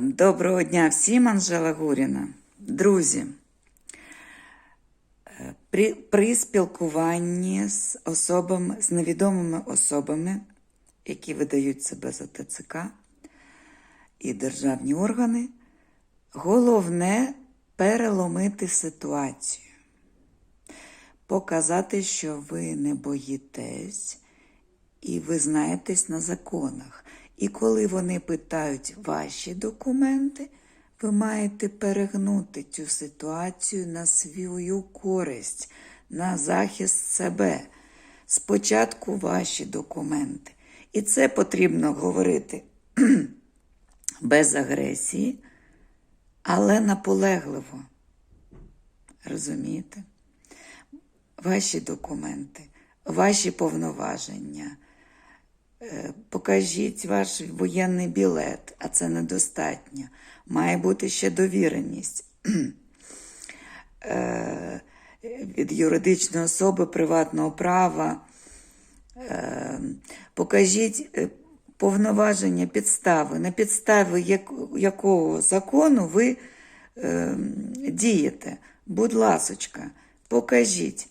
Доброго дня всім, Анжела Гуріна. Друзі, е, при, при спілкуванні з особами, з невідомими особами, які видають себе за ТЦК і державні органи, головне переломити ситуацію, показати, що ви не боїтесь і ви знаєтесь на законах. І коли вони питають ваші документи, ви маєте перегнути цю ситуацію на свою користь, на захист себе. Спочатку ваші документи. І це потрібно говорити без агресії, але наполегливо. Розумієте? Ваші документи, ваші повноваження. Е, Покажіть ваш воєнний білет, а це недостатньо. Має бути ще довіреність Е, від юридичної особи приватного права. Е, Покажіть повноваження підстави, на підставі як- якого закону ви дієте. Будь ласочка, покажіть.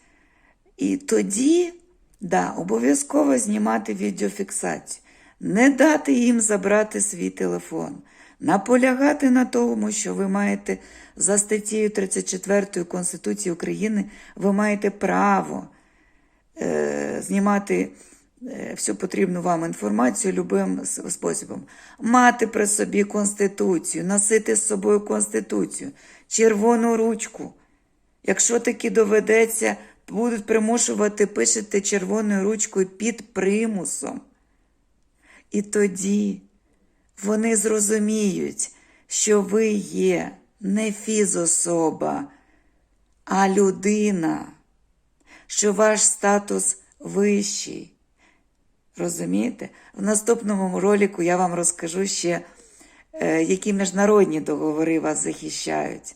І тоді, да, обов'язково знімати відеофіксацію, не дати їм забрати свій телефон, наполягати на тому, що ви маєте за статтею 34 Конституції України, ви маєте право е, знімати е, всю потрібну вам інформацію любим способом. Мати при собі Конституцію, носити з собою Конституцію, червону ручку. Якщо таки доведеться, будуть примушувати, пишете червоною ручкою під примусом. І тоді вони зрозуміють, що ви є не фізособа, а людина, що ваш статус вищий. Розумієте? В наступному ролику я вам розкажу ще, е, які міжнародні договори вас захищають.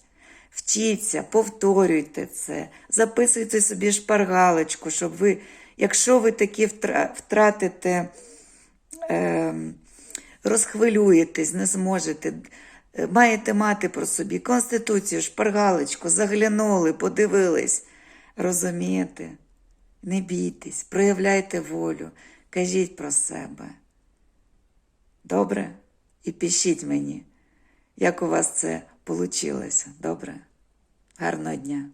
Вчіться, повторюйте це, записуйте собі шпаргалочку, щоб ви, якщо ви втра- втратите, е, розхвилюєтесь, не зможете, е, маєте мати про собі конституцію, шпаргалочку, заглянули, подивились. Розумієте? Не бійтесь, проявляйте волю, кажіть про себе. Добре? І пишіть мені, як у вас це вийшло. Добре? Гарного дня!